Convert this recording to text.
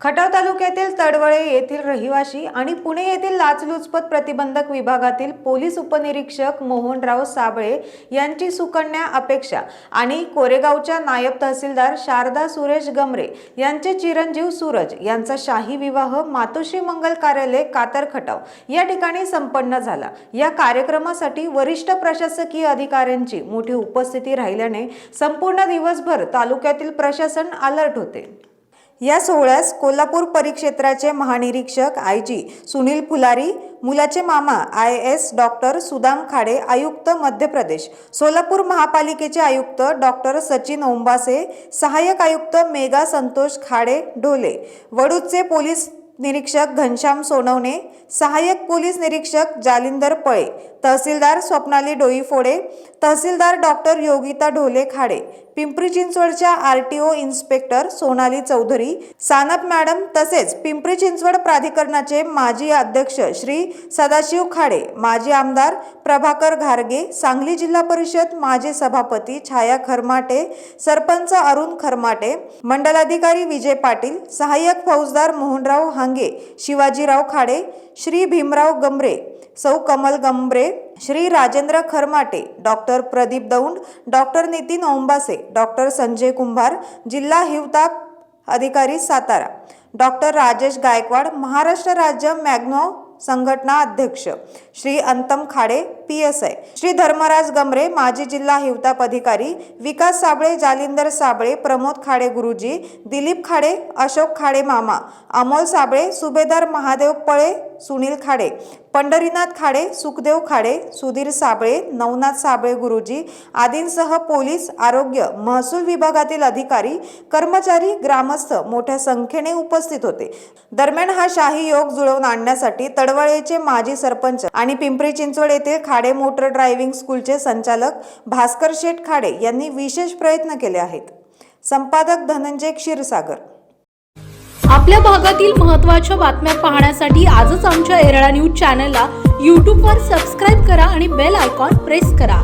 Khatav तालुक्यातील तडवळे येथील रहिवासी आणि पुणे येथील लाचलुचपत प्रतिबंधक विभागातील पोलीस उपनिरीक्षक मोहनराव साबळे यांची सुकन्या अपेक्षा आणि कोरेगावच्या नायब तहसीलदार शारदा सुरेश गमरे यांचे चिरंजीव सूरज यांचा शाही विवाह मातोश्री मंगल कार्यालय कातर खटाव या ठिकाणी संपन्न झाला. या कार्यक्रमासाठी वरिष्ठ प्रशासकीय अधिकाऱ्यांची मोठी उपस्थिती राहिल्याने संपूर्ण दिवसभर तालुक्यातील प्रशासन अलर्ट होते. या सोहळ्यास कोल्हापूर परिक्षेत्राचे महानिरीक्षक आय जी सुनील फुलारी मुलाचे मामा I S doctor Sudam Khade आयुक्त मध्य प्रदेश सोलापूर महापालिकेचे आयुक्त डॉक्टर सचिन ओंबासे सहाय्यक आयुक्त मेगा संतोष खाडे ढोले वडूदचे पोलीस निरीक्षक घनश्याम सोनवणे सहाय्यक पोलीस निरीक्षक जालिंदर पळे तहसीलदार स्वप्नाली डोईफोडे तहसीलदार डॉक्टर योगिता ढोले खाडे पिंपरी चिंचवडच्या R T O inspector Sonali Chaudhari Sanap madam तसेच पिंपरी चिंचवड प्राधिकरणाचे माजी अध्यक्ष श्री सदाशिव खाडे माजी आमदार प्रभाकर घारगे सांगली जिल्हा परिषद माजी सभापती छाया खरमाटे सरपंच अरुण खरमाटे मंडलाधिकारी विजय पाटील सहाय्यक फौजदार मोहनराव हांगे शिवाजीराव खाडे श्री भीमराव गमरे सौ Kamal Gambare Shri Rajendra Kharmate doctor Pradeep Daund doctor Nitin Ombase doctor Sanjay Kumbhar जिल्हा हिवताप अधिकारी सातारा डॉक्टर राजेश गायकवाड महाराष्ट्र राज्य मॅग्नो संघटना अध्यक्ष Shri Antam Khade P S I Shri Dharmraj Gamare माजी जिल्हा हिवताप अधिकारी विकास साबळे जालिंदर साबळे प्रमोद खाडे गुरुजी दिलीप खाडे अशोक खाडे मामा अमोल साबळे सुभेदार महादेव पळे सुनील खाडे पंढरीनाथ खाडे सुखदेव खाडे सुधीर साबळे नवनाथ साबळे गुरुजी आदींसह पोलीस आरोग्य महसूल विभागातील अधिकारी कर्मचारी ग्रामस्थ मोठ्या संख्येने उपस्थित होते. दरम्यान हा शाही योग जुळवून आणण्यासाठी तडवळेचे माजी सरपंच आणि पिंपरी चिंचवड येथील खाडे मोटर ड्रायव्हिंग स्कूलचे संचालक भास्कर शेठ खाडे यांनी विशेष प्रयत्न केले आहेत. संपादक धनंजय क्षीरसागर. आपल्या भागातील महत्त्वाच्या बातम्या पाहण्यासाठी आजच आमच्या एरळा न्यूज चॅनलला यूट्यूबवर सबस्क्राईब करा आणि बेल आयकॉन प्रेस करा.